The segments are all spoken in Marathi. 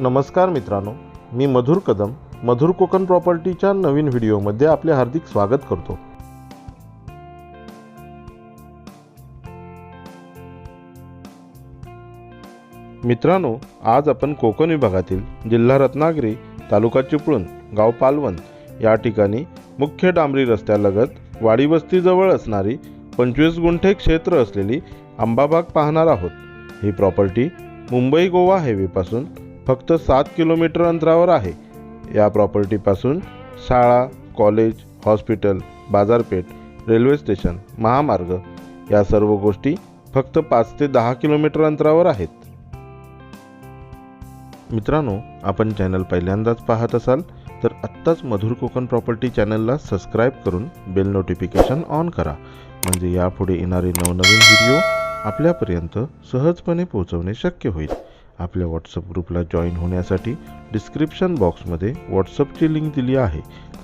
नमस्कार मित्रांनो मी मधुर कदम मधुर कोकण प्रॉपर्टीच्या नवीन व्हिडिओमध्ये आपले हार्दिक स्वागत करतो. मित्रांनो आज आपण कोकण विभागातील जिल्हा रत्नागिरी तालुका चिपळूण गाव पालवण या ठिकाणी मुख्य डांबरी रस्त्यालगत वाडी वस्तीजवळ असणारी पंचवीस गुंठे क्षेत्र असलेली आंबाबाग पाहणार आहोत. ही प्रॉपर्टी मुंबई गोवा हायवेपासून फक्त सात किलोमीटर अंतरावर आहे. या प्रॉपर्टीपासून शाळा कॉलेज हॉस्पिटल बाजारपेठ रेल्वे स्टेशन महामार्ग या सर्व गोष्टी फक्त पाच ते दहा किलोमीटर अंतरावर आहेत. मित्रांनो आपण चॅनल पहिल्यांदाच पाहत असाल तर आत्ताच मधुर कोकण प्रॉपर्टी चॅनलला सबस्क्राईब करून बेल नोटिफिकेशन ऑन करा. म्हणजे यापुढे येणारे नवनवीन व्हिडिओ आपल्यापर्यंत सहजपणे पोहोचवणे शक्य होईल. आपल्या व्हॉट्सअप ग्रुपला जॉईन होण्यासाठी डिस्क्रिप्शन बॉक्समध्ये व्हॉट्सअपची लिंक दिली आहे.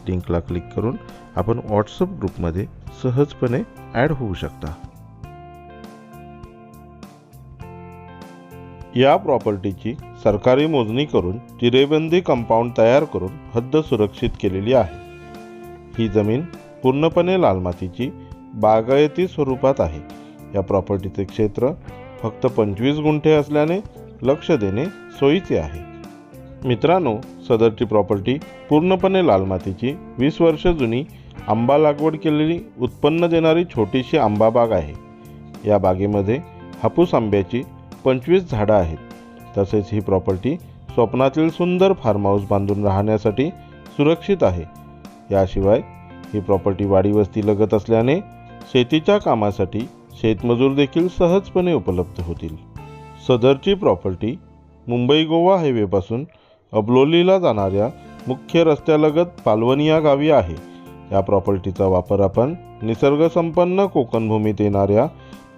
लिंकला क्लिक करून आपण व्हॉट्सअप ग्रुपमध्ये सहजपणे ॲड होऊ शकता. या प्रॉपर्टीची सरकारी मोजणी करून चिरेबंदी कंपाऊंड तयार करून हद्द सुरक्षित केलेली आहे. ही जमीन पूर्णपणे लाल मातीची बागायती स्वरूपात आहे. या प्रॉपर्टीचे क्षेत्र फक्त पंचवीस गुंठे असल्याने लक्ष देणे सोयीचे आहे. मित्रांनो सदरची प्रॉपर्टी पूर्णपणे लाल मातीची वीस वर्ष जुनी आंबा लागवड केलेली उत्पन्न देणारी छोटीशी आंबा बाग आहे. या बागेमध्ये हापूस आंब्याची पंचवीस झाडं आहेत. तसेच ही प्रॉपर्टी स्वप्नातील सुंदर फार्म हाऊस बांधून राहण्यासाठी सुरक्षित आहे. याशिवाय ही प्रॉपर्टी वाडी वस्ती लगत असल्याने शेतीच्या कामासाठी शेतमजूर देखील सहजपणे उपलब्ध होतील. सदरची प्रॉपर्टी मुंबई गोवा हायवेपासून अबलोलीला जाणाऱ्या मुख्य रस्त्यालगत पालवणी या गावी आहे. या प्रॉपर्टीचा वापर आपण निसर्गसंपन्न कोकणभूमीत येणाऱ्या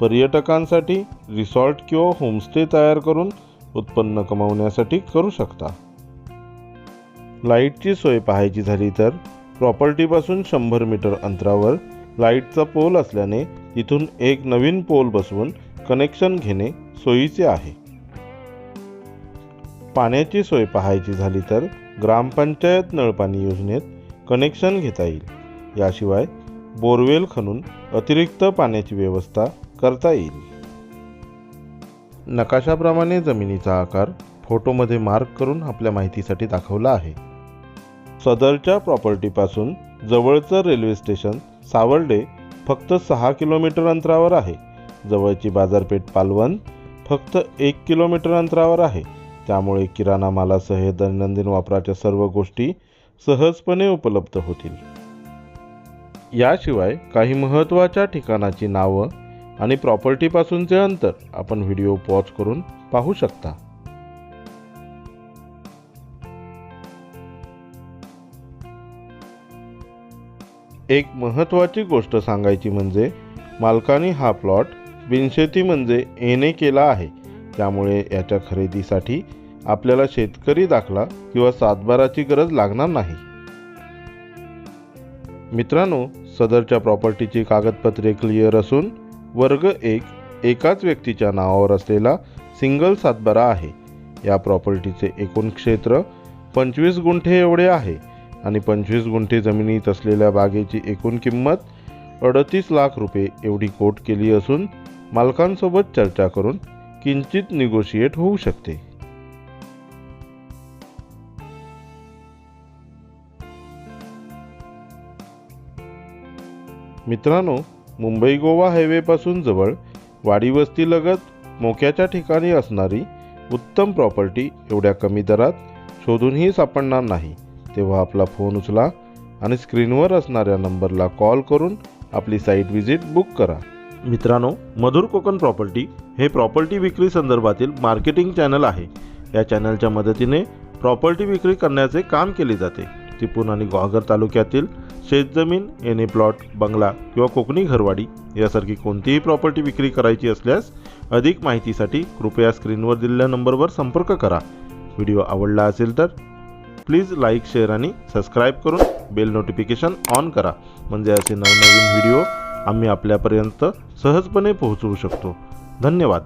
पर्यटकांसाठी रिसॉर्ट किंवा होमस्टे तयार करून उत्पन्न कमवण्यासाठी करू शकता. लाईटची सोय पाहायची झाली तर प्रॉपर्टीपासून शंभर मीटर अंतरावर लाईटचा पोल असल्याने तिथून एक नवीन पोल बसवून कनेक्शन घेणे सोयीचे आहे. पाण्याची सोय पाहायची झाली तर ग्रामपंचायत नळपाणी योजनेत कनेक्शन घेता येईल. याशिवाय बोरवेल खणून अतिरिक्त पाण्याची व्यवस्था करता येईल. नकाशाप्रमाणे जमिनीचा आकार फोटोमध्ये मार्क करून आपल्या माहितीसाठी दाखवला आहे. सदरच्या प्रॉपर्टीपासून जवळचं रेल्वे स्टेशन सावर्डे फक्त सहा किलोमीटर अंतरावर आहे. जवळची बाजारपेठ पालवण फक्त एक किलोमीटर अंतरावर आहे. त्यामुळे किराणा मालासह दैनंदिन वापराच्या सर्व गोष्टी सहजपणे उपलब्ध होतील. याशिवाय काही महत्त्वाच्या ठिकाणाची नावं आणि प्रॉपर्टीपासूनचे अंतर आपण व्हिडिओ पॉज करून पाहू शकता. एक महत्त्वाची गोष्ट सांगायची म्हणजे मालकाने हा प्लॉट बिनशेती म्हणजे येणे केला आहे. त्यामुळे याच्या खरेदीसाठी आपल्याला शेतकरी दाखला किंवा सातबाराची गरज लागणार नाही. मित्रांनो सदरच्या प्रॉपर्टीची कागदपत्रे क्लिअर असून वर्ग एक एकाच व्यक्तीच्या नावावर असलेला सिंगल सातबारा आहे. या प्रॉपर्टीचे एकूण क्षेत्र पंचवीस गुंठे एवढे आहे आणि पंचवीस गुंठे जमिनीत असलेल्या बागेची एकूण किंमत अडतीस लाख रुपये एवढी कोट केली असून मालकांसोबत चर्चा करून किंचित निगोशिएट होऊ शकते. मित्रांनो मुंबई गोवा हायवेपासून जवळ वाडी वस्तीलगत मोक्याच्या ठिकाणी असणारी उत्तम प्रॉपर्टी एवढ्या कमी दरात शोधूनही सापडणार नाही. तेव्हा आपला फोन उचला आणि स्क्रीनवर असणाऱ्या नंबरला कॉल करून आपली साईट व्हिजिट बुक करा. मित्रांनो मधुर कोकण प्रॉपर्टी हे प्रॉपर्टी विक्री संदर्भातील मार्केटिंग चॅनल आहे. या चॅनलच्या मदतीने प्रॉपर्टी विक्री करण्याचे काम केले जाते. तिपून आणि ग्वागर तालुक्यातील शेतजमीन एने प्लॉट बंगला किंवा कोकणी घरवाडी यासारखी कोणतीही प्रॉपर्टी विक्री करायची असल्यास अधिक माहितीसाठी कृपया स्क्रीनवर दिलेल्या नंबरवर संपर्क करा. व्हिडिओ आवडला असेल तर प्लीज लाईक शेअर आणि सबस्क्राईब करून बेल नोटिफिकेशन ऑन करा. म्हणजे असे नवनवीन व्हिडिओ आम्ही आपल्यापर्यंत सहजपणे पोहोचवू शकतो. धन्यवाद.